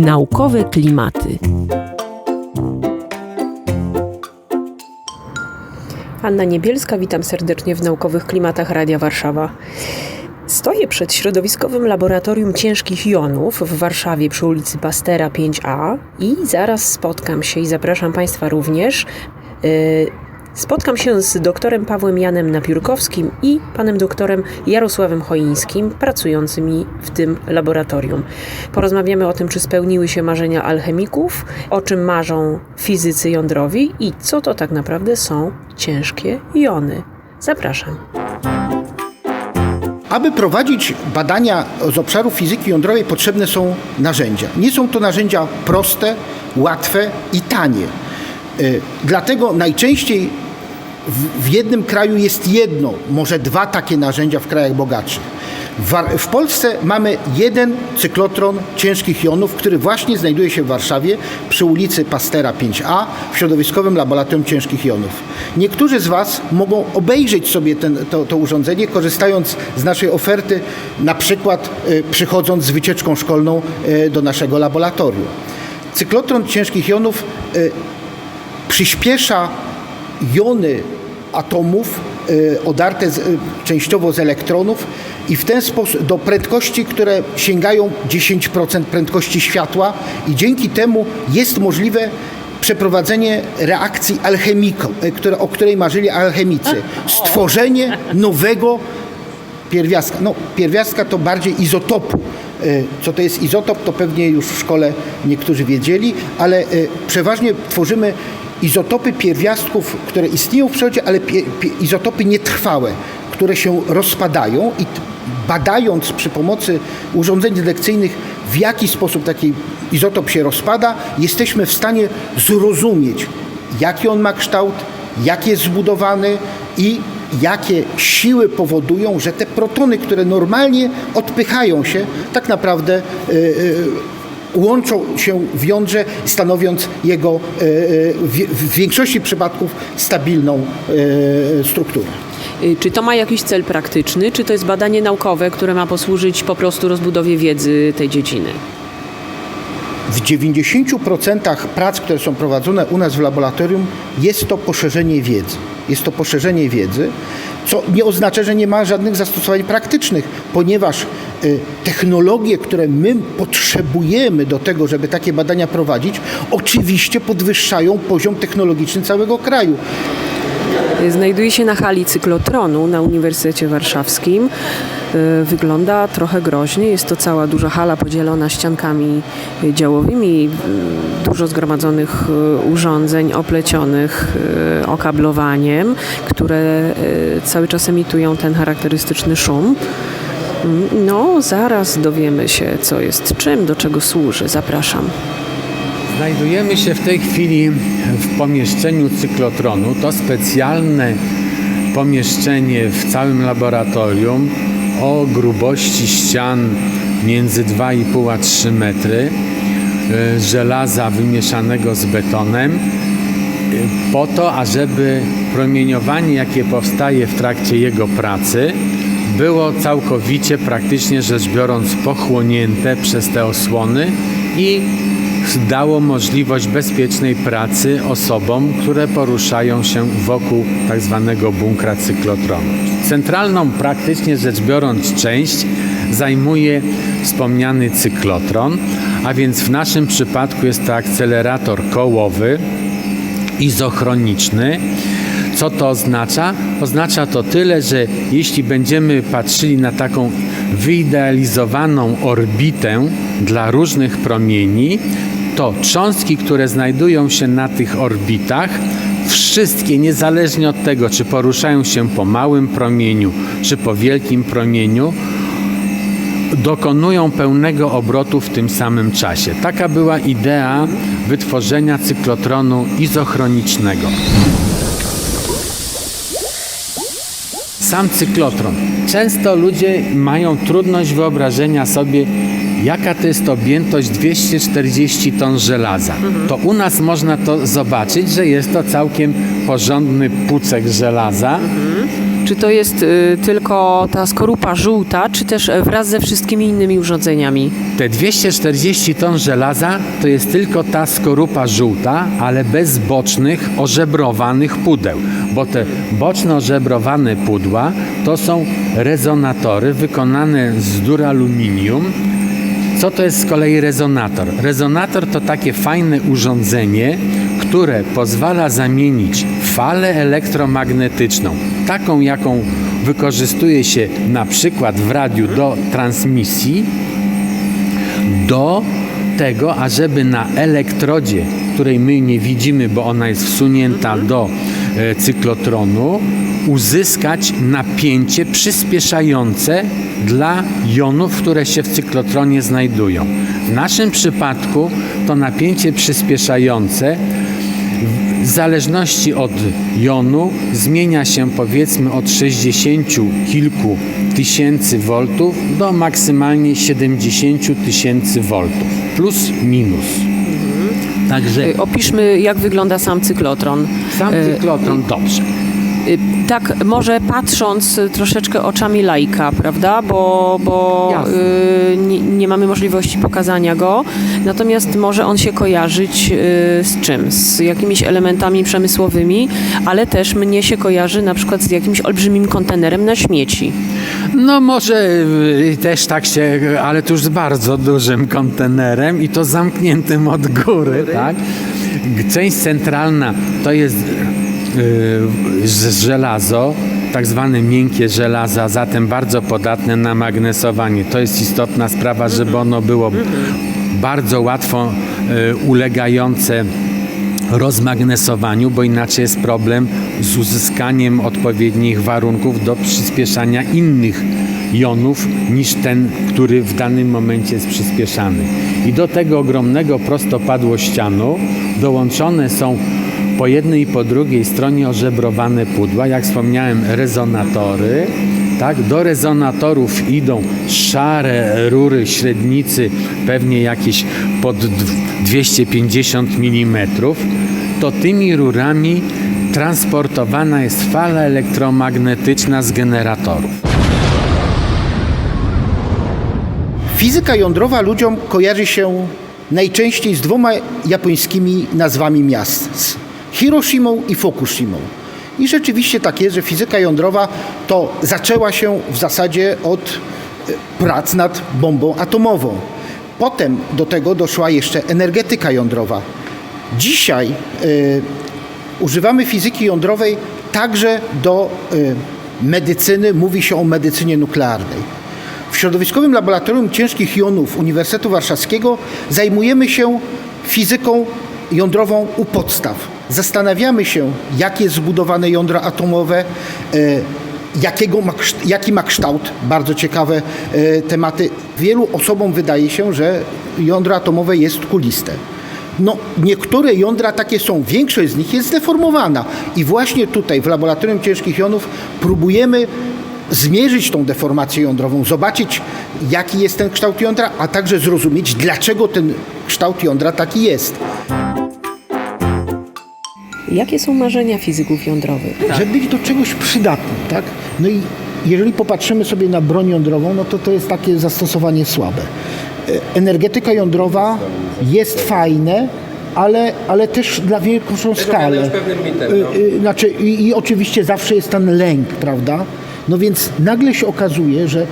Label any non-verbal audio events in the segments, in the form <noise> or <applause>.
Naukowe klimaty. Anna Niebielska, witam serdecznie w Naukowych Klimatach Radia Warszawa. Stoję przed środowiskowym laboratorium ciężkich jonów w Warszawie przy ulicy Pastera 5A i zaraz spotkam się i zapraszam Państwa również. Spotkam się z doktorem Pawłem Janem Napiórkowskim i panem doktorem Jarosławem Choińskim, pracującymi w tym laboratorium. Porozmawiamy o tym, czy spełniły się marzenia alchemików, o czym marzą fizycy jądrowi i co to tak naprawdę są ciężkie jony. Zapraszam. Aby prowadzić badania z obszaru fizyki jądrowej potrzebne są narzędzia. Nie są to narzędzia proste, łatwe i tanie. Y, Dlatego najczęściej w, w jednym kraju jest jedno, może dwa takie narzędzia w krajach bogatszych. W, Polsce mamy jeden cyklotron ciężkich jonów, który właśnie znajduje się w Warszawie przy ulicy Pastera 5A w środowiskowym laboratorium ciężkich jonów. Niektórzy z Was mogą obejrzeć sobie ten, to, to urządzenie, korzystając z naszej oferty, na przykład y, przychodząc z wycieczką szkolną y, do naszego laboratorium. Cyklotron ciężkich jonów y, przyspiesza jony atomów y, odarte z, y, częściowo z elektronów i w ten sposób do prędkości, które sięgają 10% prędkości światła i dzięki temu jest możliwe przeprowadzenie reakcji alchemiko, y, o której marzyli alchemicy. <laughs> Stworzenie nowego pierwiastka. No, pierwiastka to bardziej izotopu. Y, Co to jest izotop, to pewnie już w szkole niektórzy wiedzieli, ale y, przeważnie tworzymy izotopy pierwiastków, które istnieją w przyrodzie, ale izotopy nietrwałe, które się rozpadają i badając przy pomocy urządzeń detekcyjnych, w jaki sposób taki izotop się rozpada, jesteśmy w stanie zrozumieć, jaki on ma kształt, jak jest zbudowany i jakie siły powodują, że te protony, które normalnie odpychają się, tak naprawdę y, y, łączą się w jądrze, stanowiąc jego y, w, większości przypadków stabilną strukturę. Czy to ma jakiś cel praktyczny, czy to jest badanie naukowe, które ma posłużyć po prostu rozbudowie wiedzy tej dziedziny? W 90% prac, które są prowadzone u nas w laboratorium, jest to poszerzenie wiedzy. Jest to poszerzenie wiedzy, co nie oznacza, że nie ma żadnych zastosowań praktycznych, ponieważ y, technologie, które my potrzebujemy do tego, żeby takie badania prowadzić, oczywiście podwyższają poziom technologiczny całego kraju. Znajduje się na hali cyklotronu na Uniwersytecie Warszawskim. Y, Wygląda trochę groźnie. Jest to cała duża hala podzielona ściankami działowymi, y, dużo zgromadzonych y, urządzeń oplecionych okablowaniem, które cały czas emitują ten charakterystyczny szum. Mm, No, zaraz dowiemy się, co jest czym, do czego służy. Zapraszam. Znajdujemy się w tej chwili w pomieszczeniu cyklotronu. To specjalne pomieszczenie w całym laboratorium o grubości ścian między 2,5 a 3 metry, e, żelaza wymieszanego z betonem, e, po to, ażeby promieniowanie, jakie powstaje w trakcie jego pracy, było całkowicie, praktycznie rzecz biorąc, pochłonięte przez te osłony i dało możliwość bezpiecznej pracy osobom, które poruszają się wokół tak zwanego bunkra cyklotronu. Centralną, praktycznie rzecz biorąc, część zajmuje wspomniany cyklotron, a więc w naszym przypadku jest to akcelerator kołowy, izochroniczny. Co to oznacza? Oznacza to tyle, że jeśli będziemy patrzyli na taką wyidealizowaną orbitę dla różnych promieni, to cząstki, które znajdują się na tych orbitach, wszystkie, niezależnie od tego, czy poruszają się po małym promieniu, czy po wielkim promieniu, dokonują pełnego obrotu w tym samym czasie. Taka była idea wytworzenia cyklotronu izochronicznego. Sam cyklotron. Często ludzie mają trudność wyobrażenia sobie, jaka to jest objętość 240 ton żelaza. To u nas można to zobaczyć, że jest to całkiem porządny pucek żelaza. Czy to jest y, tylko ta skorupa żółta, czy też e, wraz ze wszystkimi innymi urządzeniami? Te 240 ton żelaza to jest tylko ta skorupa żółta, ale bez bocznych, ożebrowanych pudeł, bo te boczne ożebrowane pudła to są rezonatory wykonane z duraluminium. Co to jest z kolei rezonator? Rezonator to takie fajne urządzenie, które pozwala zamienić falę elektromagnetyczną, taką jaką wykorzystuje się na przykład w radiu do transmisji, do tego, ażeby na elektrodzie, której my nie widzimy, bo ona jest wsunięta do cyklotronu, uzyskać napięcie przyspieszające dla jonów, które się w cyklotronie znajdują. W naszym przypadku to napięcie przyspieszające w zależności od jonu zmienia się powiedzmy od 60 kilku tysięcy voltów do maksymalnie 70 tysięcy voltów. Plus minus. Także Y, Opiszmy, jak wygląda sam cyklotron. sam y, cyklotron dobrze. Y, Tak, może patrząc troszeczkę oczami laika, prawda? Bo, bo y, nie, nie mamy możliwości pokazania go. Natomiast może on się kojarzyć y, z czym? Z jakimiś elementami przemysłowymi, ale też mnie się kojarzy na przykład z jakimś olbrzymim kontenerem na śmieci. No może y, też tak się, ale to już z bardzo dużym kontenerem i to zamkniętym od góry, tak? Część centralna to jest y, z- żelazo, tak zwane miękkie żelaza, zatem bardzo podatne na magnesowanie. To jest istotna sprawa, żeby ono było bardzo łatwo y, ulegające rozmagnesowaniu, bo inaczej jest problem z uzyskaniem odpowiednich warunków do przyspieszania innych jonów niż ten, który w danym momencie jest przyspieszany. I do tego ogromnego prostopadłościanu dołączone są po jednej i po drugiej stronie ożebrowane pudła, jak wspomniałem, rezonatory. Tak, do rezonatorów idą szare rury średnicy, pewnie jakieś pod dw- 250 mm. To tymi rurami transportowana jest fala elektromagnetyczna z generatorów. Fizyka jądrowa ludziom kojarzy się najczęściej z dwoma japońskimi nazwami miast. Hiroshimą i Fukushimą. I rzeczywiście tak jest, że fizyka jądrowa to zaczęła się w zasadzie od e, prac nad bombą atomową. Potem do tego doszła jeszcze energetyka jądrowa. Dzisiaj e, używamy fizyki jądrowej także do e, medycyny, mówi się o medycynie nuklearnej. W Środowiskowym Laboratorium Ciężkich Jonów Uniwersytetu Warszawskiego zajmujemy się fizyką jądrową u podstaw. Zastanawiamy się, jak jest zbudowane jądro atomowe, e, jakiego ma, jaki ma kształt, bardzo ciekawe e, tematy. Wielu osobom wydaje się, że jądro atomowe jest kuliste. No, niektóre jądra takie są, większość z nich jest zdeformowana. I właśnie tutaj w Laboratorium Ciężkich Jonów próbujemy zmierzyć tą deformację jądrową, zobaczyć jaki jest ten kształt jądra, a także zrozumieć dlaczego ten kształt jądra taki jest. Jakie są marzenia fizyków jądrowych? Żeby być do czegoś przydatnym, tak? No i jeżeli popatrzymy sobie na broń jądrową, no to to jest takie zastosowanie słabe. E, Energetyka jądrowa jest fajne, ale, ale też dla większą skalę. już pewnym mitem, Y, no. y, Znaczy, i, I oczywiście zawsze jest ten lęk, prawda? No więc nagle się okazuje, że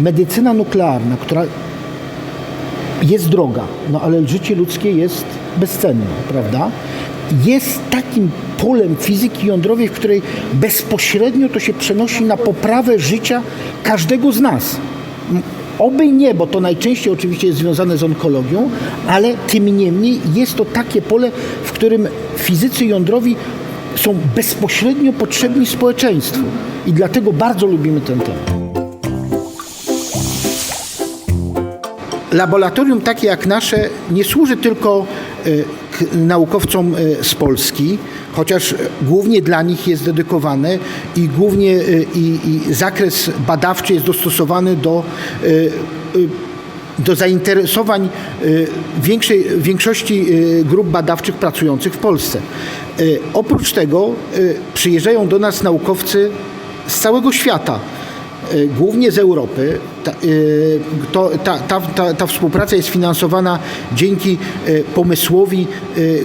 medycyna nuklearna, która jest droga, no ale życie ludzkie jest bezcenne, prawda? Jest takim polem fizyki jądrowej, w której bezpośrednio to się przenosi na poprawę życia każdego z nas. Oby nie, bo to najczęściej oczywiście jest związane z onkologią, ale tym niemniej jest to takie pole, w którym fizycy jądrowi są bezpośrednio potrzebni społeczeństwu. I dlatego bardzo lubimy ten temat. Laboratorium takie jak nasze nie służy tylko k- naukowcom e, z Polski, chociaż głównie dla nich jest dedykowane i głównie e, i, i zakres badawczy jest dostosowany do, e, do zainteresowań większej, większości grup badawczych pracujących w Polsce. Oprócz tego przyjeżdżają do nas naukowcy z całego świata. Y, Głównie z Europy. Ta, y, to, ta, ta, ta, współpraca jest finansowana dzięki y, pomysłowi,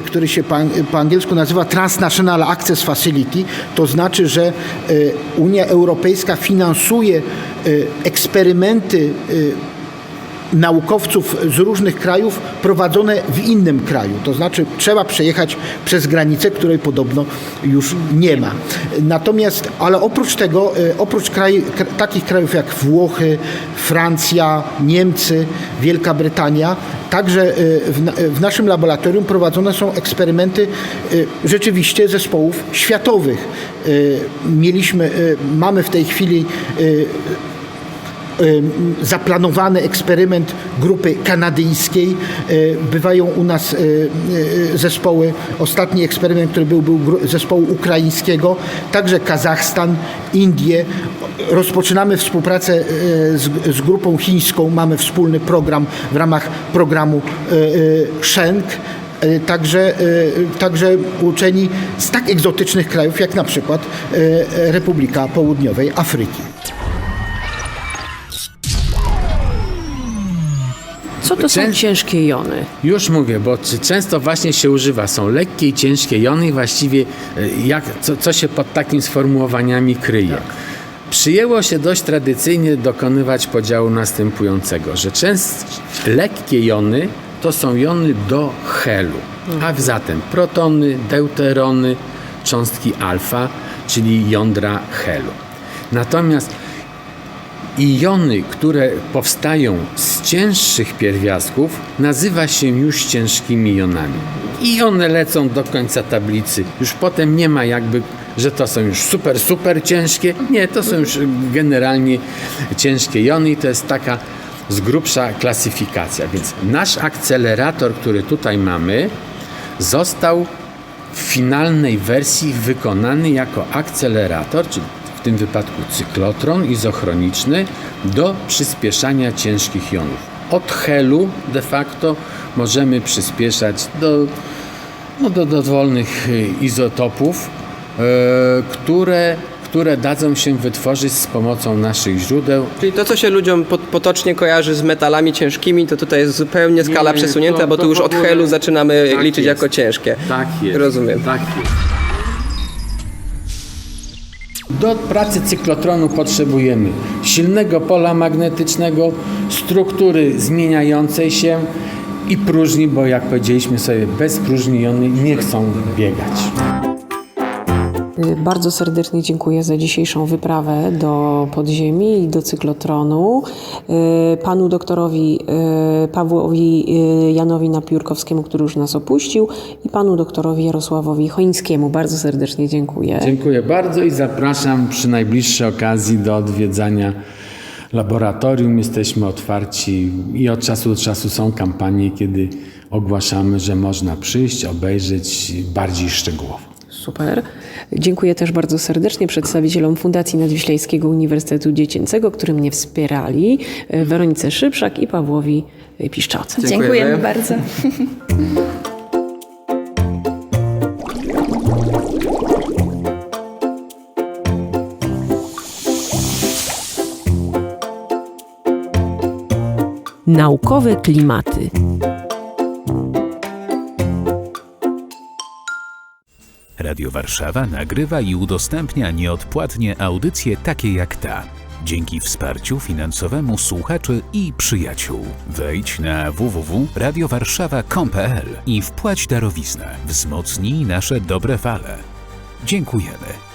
który się po, po angielsku nazywa Transnational Access Facility. To znaczy, że Unia Europejska finansuje eksperymenty naukowców z różnych krajów prowadzone w innym kraju. To znaczy trzeba przejechać przez granicę, której podobno już nie ma. Natomiast, ale oprócz tego, e, oprócz kraj, takich krajów jak Włochy, Francja, Niemcy, Wielka Brytania, także e, w, na- w naszym laboratorium prowadzone są eksperymenty e, rzeczywiście zespołów światowych. E, Mieliśmy, e, mamy w tej chwili e, zaplanowany eksperyment grupy kanadyjskiej. Y, Bywają u nas y, y, zespoły, ostatni eksperyment, który był, był zespołu ukraińskiego, także Kazachstan, Indie. Rozpoczynamy współpracę y, z, z grupą chińską, mamy wspólny program w ramach programu y, y, Shenk. Y, Także, y, także uczeni z tak egzotycznych krajów jak na przykład y, Republika Południowej Afryki. To są ciężkie jony? Już mówię, bo często właśnie się używa, są lekkie i ciężkie jony i właściwie e, jak, co, co się pod takimi sformułowaniami kryje. Przyjęło się dość tradycyjnie dokonywać podziału następującego, że często lekkie jony to są jony do helu, a zatem protony, deuterony, cząstki alfa, czyli jądra helu. Natomiast i jony, które powstają z cięższych pierwiastków, nazywa się już ciężkimi jonami. I one lecą do końca tablicy. Już potem nie ma jakby, że to są już super, super ciężkie. Nie, to są już generalnie ciężkie jony i to jest taka z grubsza klasyfikacja. Więc nasz akcelerator, który tutaj mamy, został w finalnej wersji wykonany jako akcelerator, czyli w tym wypadku cyklotron izochroniczny, do przyspieszania ciężkich jonów. Od helu de facto możemy przyspieszać do, no do dowolnych y, izotopów, e, które, które dadzą się wytworzyć z pomocą naszych źródeł Czyli to, co się ludziom pot- potocznie kojarzy z metalami ciężkimi, to tutaj jest zupełnie skala Nie, przesunięta, to- bo to tu już od helu zaczynamy tak liczyć jest. jako ciężkie. Tak jest. Rozumiem. Tak jest. Do pracy cyklotronu potrzebujemy silnego pola magnetycznego, struktury zmieniającej się i próżni, bo jak powiedzieliśmy sobie, bez próżni jony nie chcą biegać. Y, Bardzo serdecznie dziękuję za dzisiejszą wyprawę do podziemi i do cyklotronu. Y, Panu doktorowi y, Pawłowi Janowi Napiórkowskiemu, który już nas opuścił i panu doktorowi Jarosławowi Chońskiemu. Bardzo serdecznie dziękuję. Dziękuję bardzo i zapraszam przy najbliższej okazji do odwiedzania laboratorium. Jesteśmy otwarci i od czasu do czasu są kampanie, kiedy ogłaszamy, że można przyjść, obejrzeć bardziej szczegółowo. Super. Dziękuję też bardzo serdecznie przedstawicielom Fundacji Nadwiślańskiego Uniwersytetu Dziecięcego, którzy mnie wspierali, y, Weronice Szybszak i Pawłowi Piszczałce. Dziękujemy. Dziękujemy <laughs> bardzo. Naukowe klimaty. Radio Warszawa nagrywa i udostępnia nieodpłatnie audycje takie jak ta. Dzięki wsparciu finansowemu słuchaczy i przyjaciół. Wejdź na www.radiowarszawa.com.pl i wpłać darowiznę. Wzmocnij nasze dobre fale. Dziękujemy.